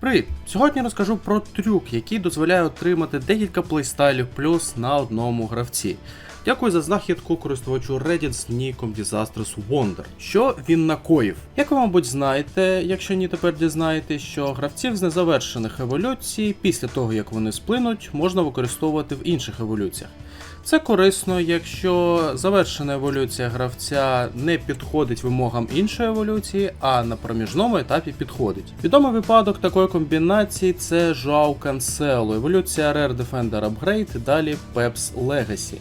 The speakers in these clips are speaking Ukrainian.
Привіт! Сьогодні розкажу про трюк, який дозволяє отримати декілька плейстайлів плюс на одному гравці. Дякую за знахідку користувачу Reddit з ніком Disastrous Wonder. Що він накоїв? Як ви, мабуть, знаєте, якщо ні, тепер дізнаєтесь, що гравців з незавершених еволюцій, після того як вони сплинуть, можна використовувати в інших еволюціях. Це корисно, якщо завершена еволюція гравця не підходить вимогам іншої еволюції, а на проміжному етапі підходить. Відомий випадок такої комбінації це Joao Cancelo, еволюція Rare Defender Upgrade далі Peps Legacy.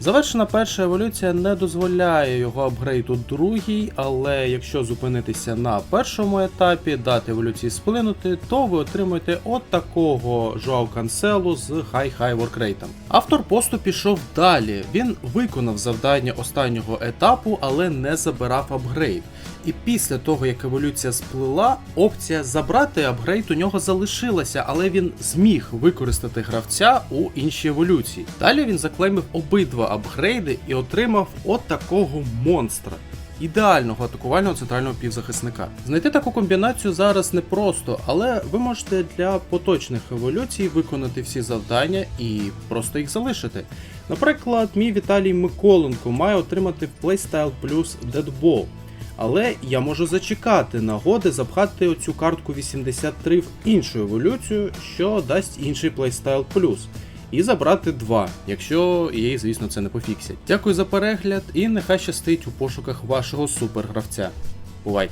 Завершена перша еволюція не дозволяє його апгрейд у другій, але якщо зупинитися на першому етапі, дати еволюції сплинути, то ви отримаєте от такого Жоау Канселу з хай-хай воркрейтом. Автор посту пішов далі. Він виконав завдання останнього етапу, але не забирав апгрейд. І після того, як еволюція сплила, опція забрати апгрейд у нього залишилася, але він зміг використати гравця у іншій еволюції. Далі він заклеймив обидва апгрейди і отримав от монстра. Ідеального атакувального центрального півзахисника. Знайти таку комбінацію зараз непросто, але ви можете для поточних еволюцій виконати всі завдання і просто їх залишити. Наприклад, мій Віталій Миколенко має отримати в Playstyle Plus Deadball. Але я можу зачекати нагоди запхати оцю картку 83 в іншу еволюцію, що дасть інший плейстайл плюс. І забрати 2, якщо їй, звісно, це не пофіксять. Дякую за перегляд і нехай щастить у пошуках вашого супергравця. Бувайте!